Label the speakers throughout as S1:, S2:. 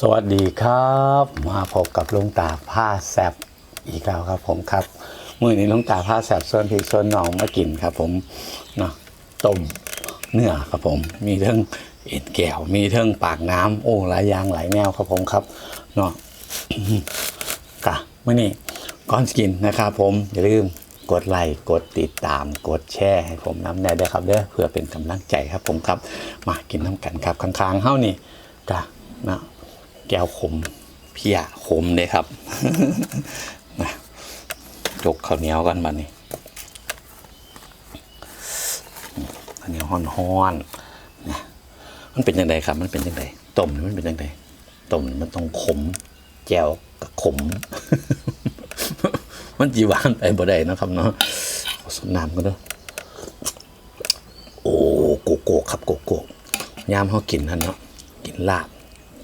S1: สวัสดีครับ มาพบกับลุงตาผ้าแซบอีกแล้วครับผมครับมื่อนี้ลุงตาผ้าแซบส่วนพริกส่วนหนองมากินครับ ผมเนาะต้มเนื้อครับผม มีเรื่องเอ็นแก้วมีเรื่องปากน้ำโอ้หลายอย่างหลายแนวครับผมครับเนาะกะมื่อนี้ก่อนสกินนะครับผมอย่าลืมกดไลค์กดติดตามกดแชร์ให้ผมน้ำแน่ด้วยครับเด้อเพื่อเป็นกำลังใจครับผมครับ มากินน้ำกันครับค้างๆเฮ้านี่กะนะ แก้วขมเพียขมเลยครับนะจกข้าวเหนียวกันมานี่ข้าวเหนียวฮ้อนๆนะมันเป็นยังไงครับ มันเป็นยังไงต้มมันเป็นยังไงต้มมันต้องขมแก้วกับขม มันจีวานไปบ่ได้นะครับเนาะสมน้ำกันเด้อโอ้โกโก้ครับโกโก้ยามเขากินนั่นเนาะกินลาบ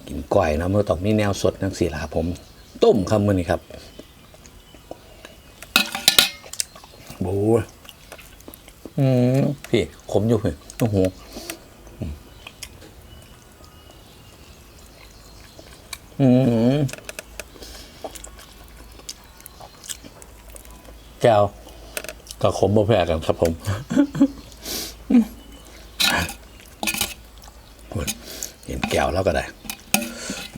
S1: กินก้อยเนะมันต้องมีแนวสดนังสี่ละผม ต้มครับมื้อนี้ครับโอ้ยอืมพี่ขมอยู่เฮ้ยโอ้โหอืมอืมแก้วกับขมบ่แพ้กันครับผมเห็นแก้วแล้วก็ได้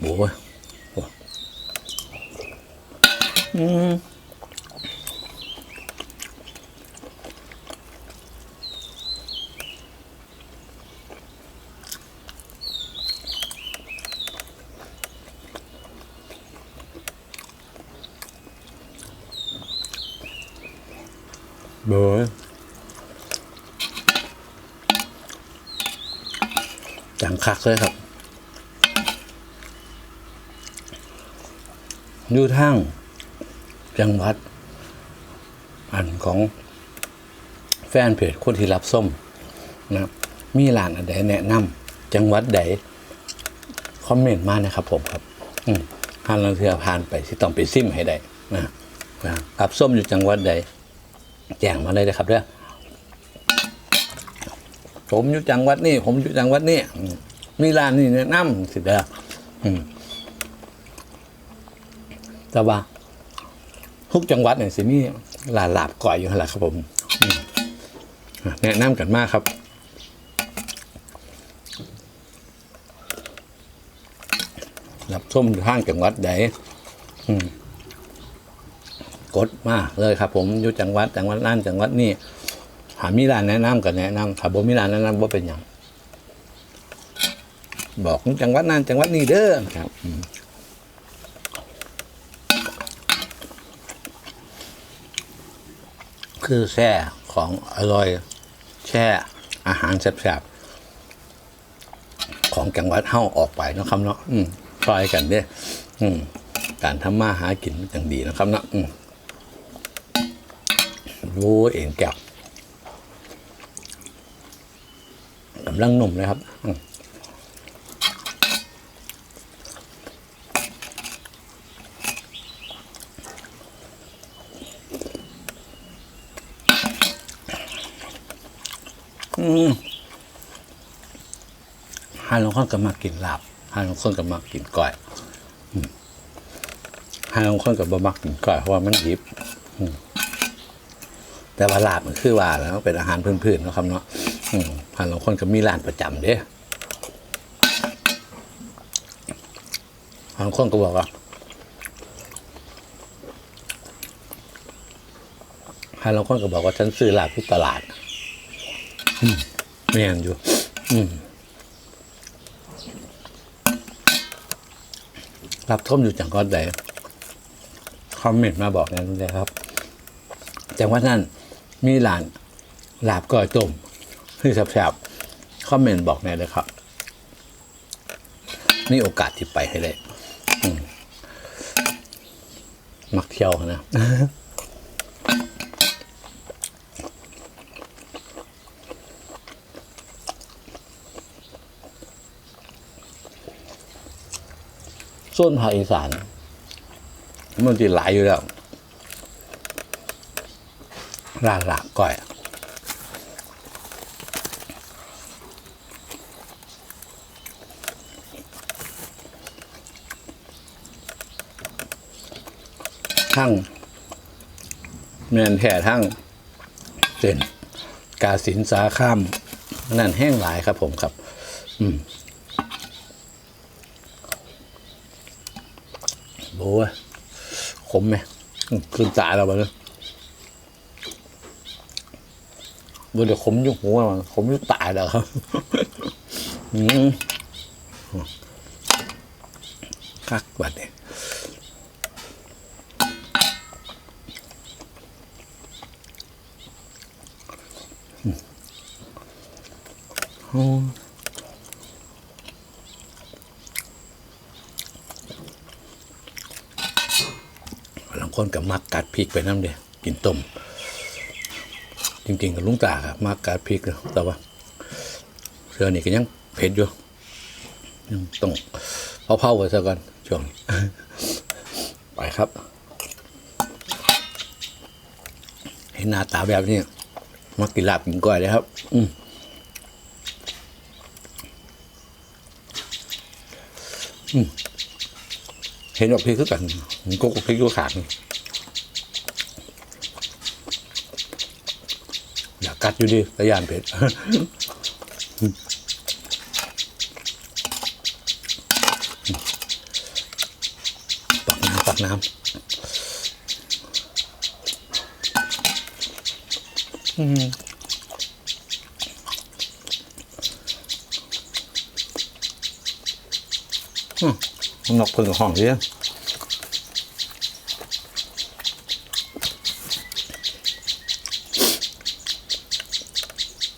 S1: โอ้อืมเบอจังคักเลยครับ อยู่ทางจังหวัด อันของแฟนเพจคนที่รับส้มนะมีร้านอันใดแนะนำจังหวัดใดคอมเมนต์มานะครับผมครับอืมผ่านลังเทือผ่านไปที่ต้องไปซิมให้ได้นะนะรับส้มอยู่จังหวัดใดแจ้งมาเลยนะครับเด้อผมอยู่จังหวัดนี่ผมอยู่จังหวัดนี่มีร้านนี่แนะนำสิเด้ออืม แต่ว่าทุกจังหวัดเนี่ยสิมีร้านลาบก่อยอยู่หั่นแหละครับผมแนะนำกันมากครับรับส้มห้างจังหวัดใดกดมากเลยครับ ผมอยู่จังหวัดจังหวัดนั่นจังหวัดนี่หามีร้านแนะนำก็แนะนำถ้าบ่มีร้านแนะนำว่าเป็นหยังบอกจังหวัดนั่นจังหวัดนี้เด้อครับอืม คือแช่ของอร่อยแช่อาหารแซ่บๆของจังหวัดเฮาออกไปนะครับเนาะอืมซอยกันเด้ออืมการทำมาหากินมันจังดีนะครับเนาะอืมโอ้เอ็นแก้วกำลังหนุ่มเลยครับ อืมอืมฮาลงคนก็มากินลาบฮาลงคนก็มากินก้อยอืมฮาลงคนก็บ่มักกินก้อยเพราะว่ามันดิบแต่ว่าลาบมันคือว่าแล้วเป็นอาหารพื้นๆนะครับเนาะอืมผ่านงคนก็มีร้านประจำเด้บางคนก็บอกว่าบางคนก็บอกว่าฉันซื้อลาบที่ตลาด อืมไม่ยังอยู่ อืมรับท่มอยู่จังก้อนใดคอมเมนต์มาบอกนะทุกท่านครับ จังวัดนั้นมีร้านหลาบก้อยต้มที่แซ่บๆคอมเมนต์บอกแน่เลยครับมีโอกาสที่ไปให้ได้มมักเที่ยวนะ ส่วนภาคอีสานมันติดหลายอยู่แล้วร้านหลักก้อยทั้งเมียนแผ่ทั้งเส้นกาสินสาข้ามนั่นแห้งหลายครับผมครับ อืม โบ้ยขมไหมอืมขึ้นตาเราไปเลยบนเดี๋ยวขมยุ่หัวมันขมยุ่ตาแล้วครับอืมคักบัดเนี่ยอืมบาง คนกับมักกัดพริกไปน้ำเดียกินต้ม จริงๆกับลุงตาครับมักกัดพริกเลยแต่ว่าเรือนี่ก็ยังเผ็ดอยู่ยังต้องเผาๆไว้ซะก่อนช่วงไปครับ เห็นหน้าตาแบบนี้มากินลาบกินก้อยเลยครับ อืมอืม เห็นว่าพริกคือกันมันก็พริกก็ขาดนี่อยากกัดอยู่ดิระยานเผ็ดตักน้ำตักน้ำอืมอืม นกเพิ่งห้องเรียง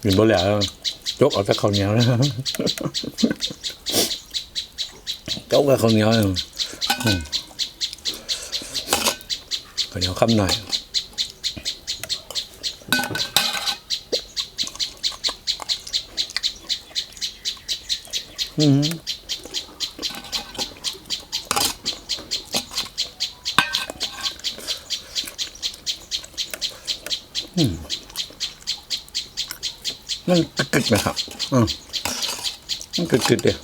S1: กินบ่แล้วจกเอาแต่ข้าวเหนียวนะจกกับข้าวเหนียวข้าวเหนียวคำหน่อยอืม มันกึดๆนะครับ อืมมันกึดๆเดียว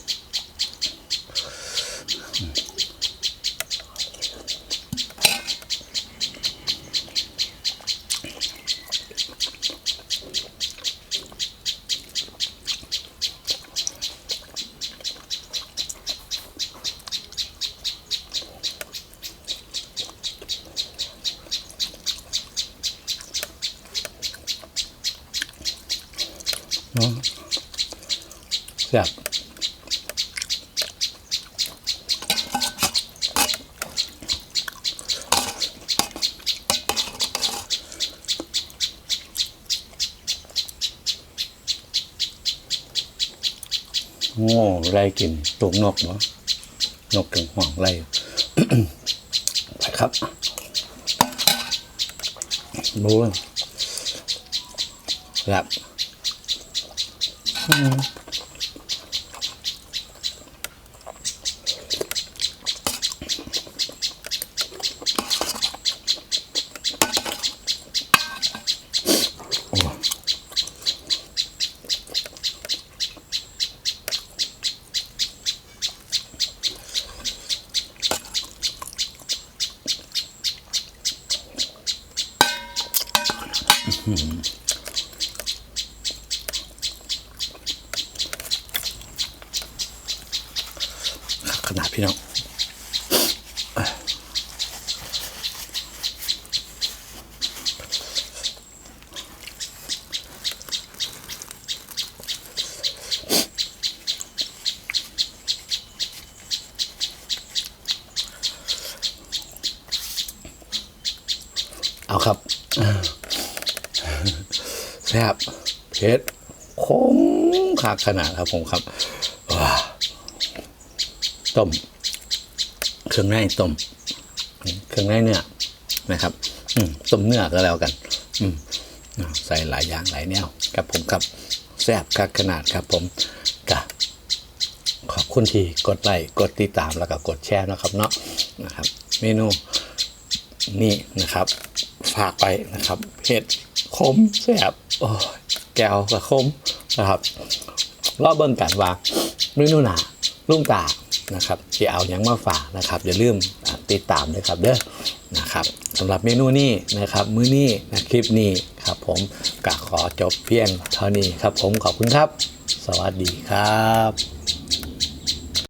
S1: แซ่บโง่ไรกินตุกนกเนาะนกถึงห่วงไรไปครับรู้แบบ ข นาดพี่น้องเอาครับแซ่บเผ็ดคมขากขนาดครับผมครับ ต้ม เครื่องในต้ม เครื่องในเนื้อนะครับ อืต้มเนื้อก็แล้วกัน อืใส่หลายอย่างหลายแนวครับผมครับแซ่บคักขนาดครับผมกะขอบคุณที่กดไลค์กดติดตามแล้วก็กดแชร์นะครับเนาะนะครับ เมนูนี่นะครับ ฝากไปนะครับเห็ดขมแซ่บโอ้แก้วกับขมนะครับรอบเบิ่งกันว่าเมนูหนาลุงตา นะครับที่เอาอยังมาฝากนะครับอย่าลืมติดตามด้วยครับเด้อนะครับสำหรับเมนูนี้นะครับมื้อนี้นะคลิปนี้ครับผมกะขอจบเพียงเท่านี้ครับผมขอบคุณครับ สวัสดีครับ